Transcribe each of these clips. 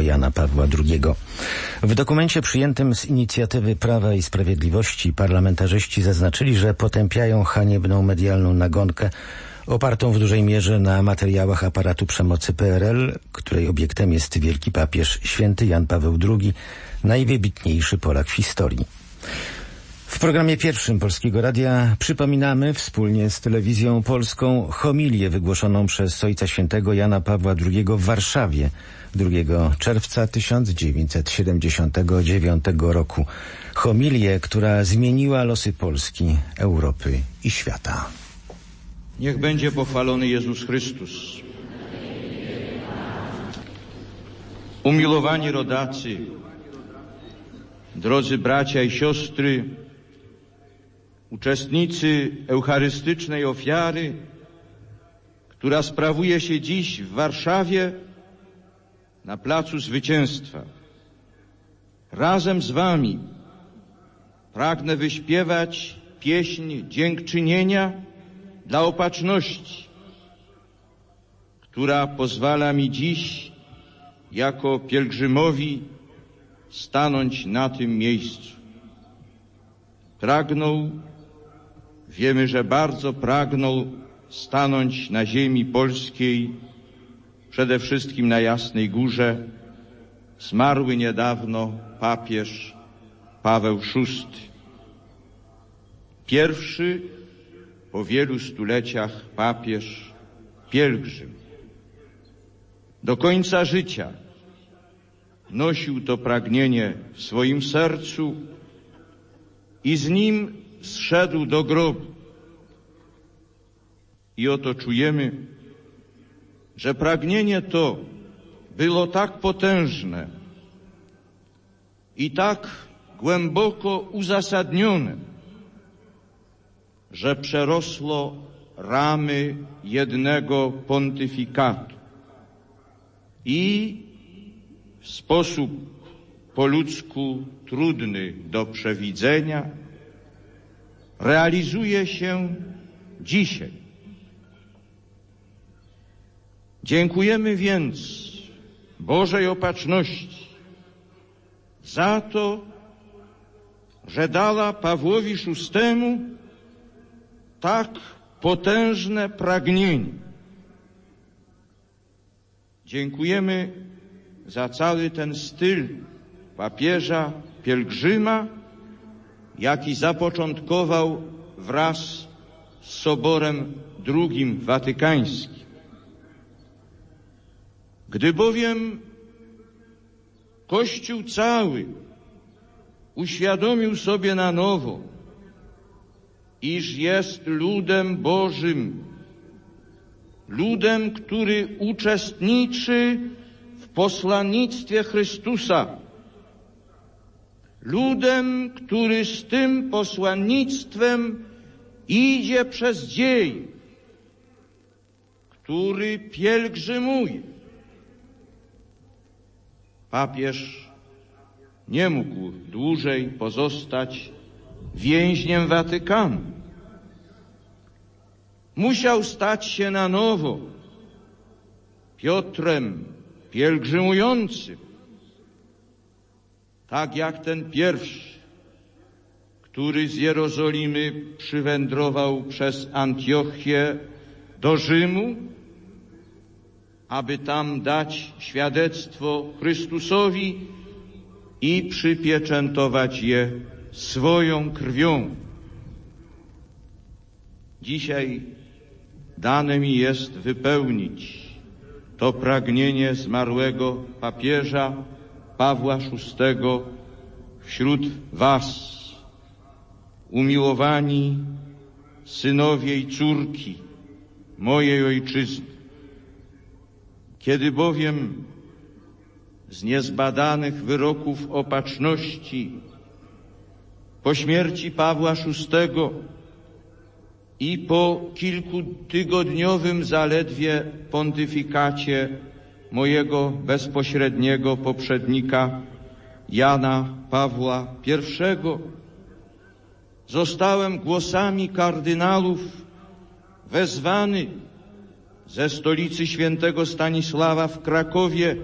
Jana Pawła II. W dokumencie przyjętym z inicjatywy Prawa i Sprawiedliwości parlamentarzyści zaznaczyli, że potępiają haniebną medialną nagonkę opartą w dużej mierze na materiałach aparatu przemocy PRL, której obiektem jest wielki papież święty Jan Paweł II, najwybitniejszy Polak w historii. W programie pierwszym Polskiego Radia przypominamy wspólnie z telewizją polską homilię wygłoszoną przez Ojca Świętego Jana Pawła II w Warszawie 2 czerwca 1979 roku. Homilię, która zmieniła losy Polski, Europy i świata. Niech będzie pochwalony Jezus Chrystus. Umiłowani rodacy, drodzy bracia i siostry, uczestnicy eucharystycznej ofiary, która sprawuje się dziś w Warszawie na Placu Zwycięstwa. Razem z Wami pragnę wyśpiewać pieśń dziękczynienia dla opatrzności, która pozwala mi dziś jako pielgrzymowi stanąć na tym miejscu. Pragnął, wiemy, że bardzo pragnął stanąć na ziemi polskiej, przede wszystkim na Jasnej Górze, zmarły niedawno papież Paweł VI. Pierwszy po wielu stuleciach papież, pielgrzym. Do końca życia nosił to pragnienie w swoim sercu i z nim zszedł do grobu. I oto czujemy, że pragnienie to było tak potężne i tak głęboko uzasadnione, że przerosło ramy jednego pontyfikatu i w sposób po ludzku trudny do przewidzenia realizuje się dzisiaj. Dziękujemy więc Bożej Opatrzności za to, że dała Pawłowi VI tak potężne pragnienie. Dziękujemy za cały ten styl papieża, pielgrzyma, jaki zapoczątkował wraz z Soborem II Watykańskim. Gdy bowiem Kościół cały uświadomił sobie na nowo, iż jest ludem Bożym, ludem, który uczestniczy w posłannictwie Chrystusa, ludem, który z tym posłannictwem idzie przez dzień, który pielgrzymuje. Papież nie mógł dłużej pozostać więźniem Watykanu. Musiał stać się na nowo Piotrem pielgrzymującym, tak jak ten pierwszy, który z Jerozolimy przywędrował przez Antiochię do Rzymu, aby tam dać świadectwo Chrystusowi i przypieczętować je swoją krwią. Dzisiaj dane mi jest wypełnić to pragnienie zmarłego papieża Pawła VI wśród Was, umiłowani synowie i córki mojej ojczyzny. Kiedy bowiem z niezbadanych wyroków opatrzności po śmierci Pawła VI i po kilkutygodniowym zaledwie pontyfikacie mojego bezpośredniego poprzednika Jana Pawła I zostałem głosami kardynałów wezwany ze stolicy świętego Stanisława w Krakowie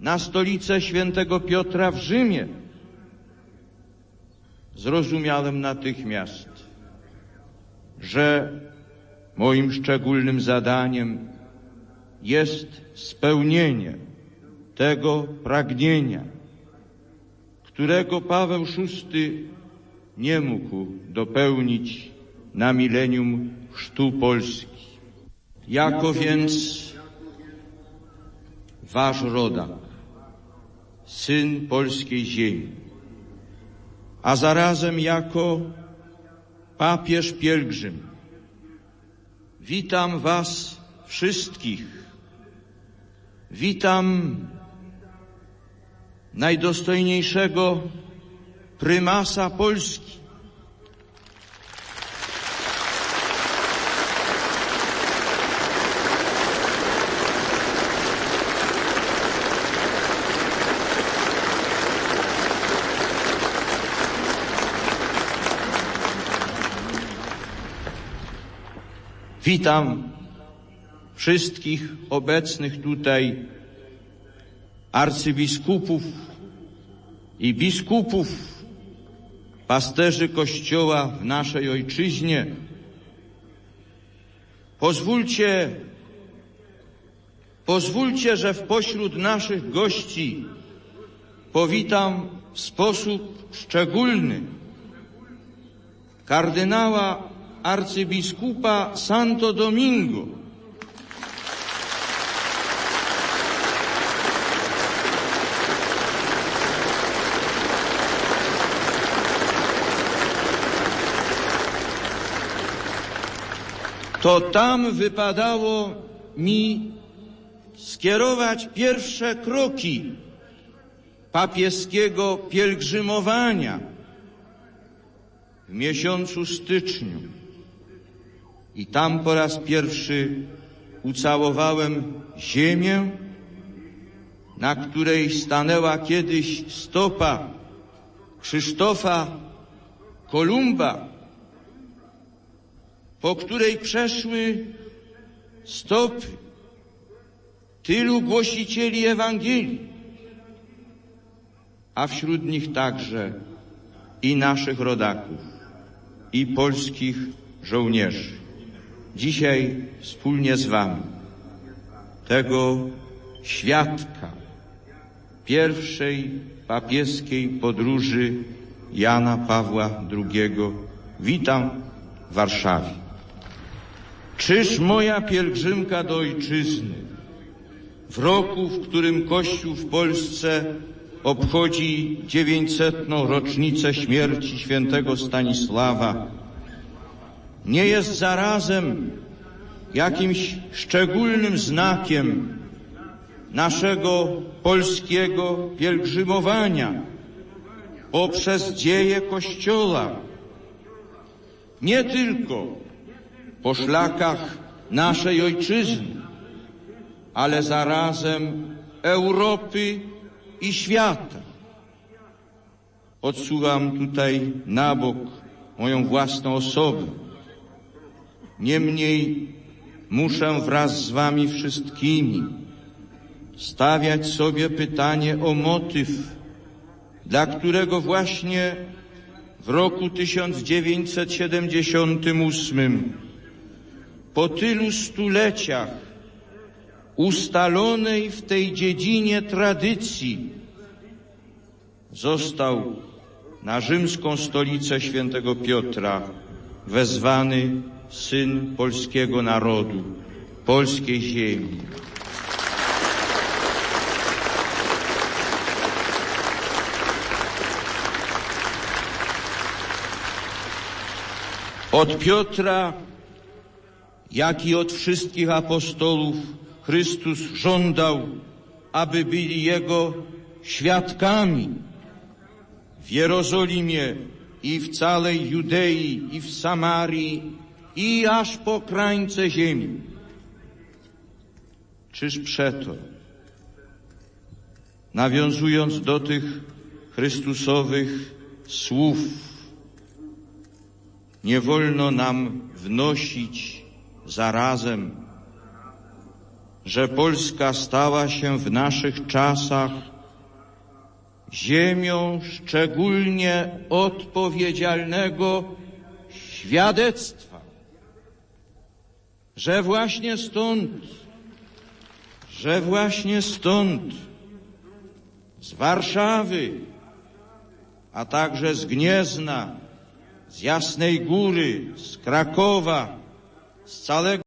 na stolicę świętego Piotra w Rzymie, zrozumiałem natychmiast, że moim szczególnym zadaniem jest spełnienie tego pragnienia, którego Paweł VI nie mógł dopełnić na milenium chrztu Polski. Jako więc wasz rodak, syn polskiej ziemi, a zarazem jako papież pielgrzym, witam was wszystkich. Witam najdostojniejszego prymasa Polski. Witam wszystkich obecnych tutaj arcybiskupów i biskupów, pasterzy Kościoła w naszej ojczyźnie. Pozwólcie, pozwólcie, że w pośród naszych gości powitam w sposób szczególny kardynała arcybiskupa Santo Domingo, to tam wypadało mi skierować pierwsze kroki papieskiego pielgrzymowania w miesiącu styczniu. I tam po raz pierwszy ucałowałem ziemię, na której stanęła kiedyś stopa Krzysztofa Kolumba, po której przeszły stopy tylu głosicieli Ewangelii, a wśród nich także i naszych rodaków, i polskich żołnierzy. Dzisiaj wspólnie z Wami tego świadka pierwszej papieskiej podróży Jana Pawła II witam w Warszawie. Czyż moja pielgrzymka do ojczyzny w roku, w którym Kościół w Polsce obchodzi 900. rocznicę śmierci świętego Stanisława, nie jest zarazem jakimś szczególnym znakiem naszego polskiego pielgrzymowania poprzez dzieje Kościoła. Nie tylko po szlakach naszej ojczyzny, ale zarazem Europy i świata. Odsuwam tutaj na bok moją własną osobę. Niemniej muszę wraz z wami wszystkimi stawiać sobie pytanie o motyw, dla którego właśnie w roku 1978 po tylu stuleciach ustalonej w tej dziedzinie tradycji został na rzymską stolicę świętego Piotra wezwany syn polskiego narodu, polskiej ziemi. Od Piotra, jak i od wszystkich apostołów, Chrystus żądał, aby byli Jego świadkami w Jerozolimie i w całej Judei i w Samarii i aż po krańce ziemi. Czyż przeto, nawiązując do tych Chrystusowych słów, nie wolno nam wnosić zarazem że Polska stała się w naszych czasach ziemią szczególnie odpowiedzialnego świadectwa, że właśnie stąd, że właśnie stąd, z Warszawy, a także z Gniezna, z Jasnej Góry, z Krakowa, z całego